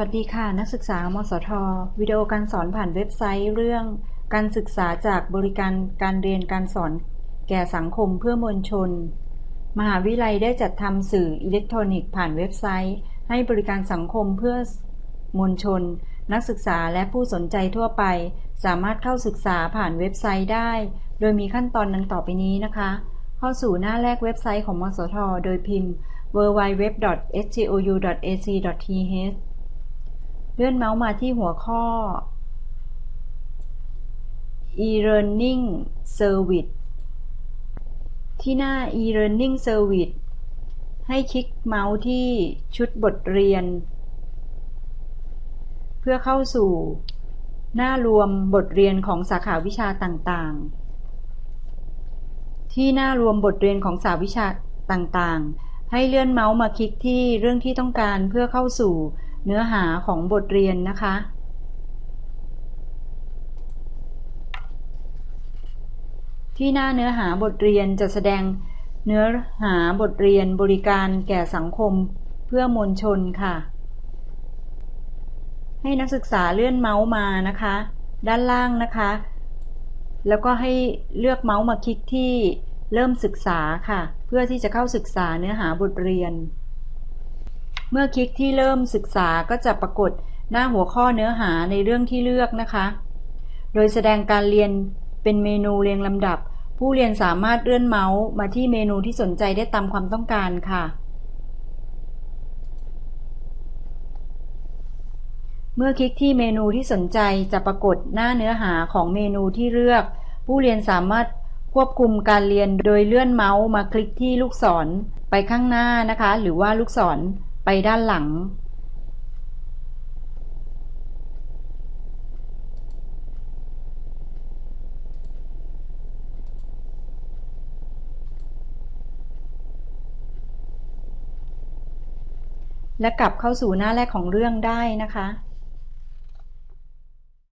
วัสดีค่ะ นักศึกษามสท วิดีโอการสอนผ่านเว็บไซต์เรื่อง การศึกษาจากบริการการเรียนการสอนแก่สังคมเพื่อมวลชน มหาวิทยาลัยได้จัดทำสื่ออิเล็กทรอนิกส์ผ่านเว็บไซต์ ให้บริการสังคมเพื่อมวลชน นักศึกษาและผู้สนใจทั่วไป สามารถเข้าศึกษาผ่านเว็บไซต์ได้ โดยมีขั้นตอนดังต่อไปนี้นะคะ เข้าสู่หน้าแรกเว็บไซต์ของมสท โดยพิมพ์ www.sgou.ac.th เลื่อนเมาส์มาที่หัวข้อ e-learning service ที่หน้า e-learning service ให้คลิกเมาส์ที่ชุดบทเรียน เพื่อเข้าสู่ หน้ารวมบทเรียนของสาขาวิชาต่างๆ ที่หน้ารวมบทเรียนของสาวิชาต่างๆ ให้เลื่อนเมาส์มาคลิกที่เรื่องที่ต้องการเพื่อเข้าสู่ เนื้อหาของบทเรียนนะคะ ที่หน้าเนื้อหาบทเรียนจะแสดงเนื้อหาบทเรียนบริการแก่สังคมเพื่อมวลชนค่ะ ให้นักศึกษาเลื่อนเมาส์มานะคะ ด้านล่างนะคะ แล้วก็ให้เลือกเมาส์มาคลิกที่เริ่มศึกษาค่ะ เพื่อที่จะเข้าศึกษาเนื้อหาบทเรียน มื่อคลิกที่เริ่มศึกษาก็จะปรากฏหน้าหัวข้อเนื้อหาในเรื่องที่เลือกนะคะ โดยแสดงการเรียนเป็นเมนูเรียงลำดับ ผู้เรียนสามารถเลื่อนเมาส์มาที่เมนูที่สนใจได้ตามความต้องการค่ะ เมื่อคลิกที่เมนูที่สนใจจะปรากฏหน้าเนื้อหาของเมนูที่เลือก ผู้เรียนสามารถควบคุมการเรียนโดยเลื่อนเมาส์มาคลิกที่ลูกศรไปข้างหน้านะคะ หรือว่าลูกศร ไปด้านหลังและกลับเข้าสู่หน้าแรกของเรื่องได้นะคะ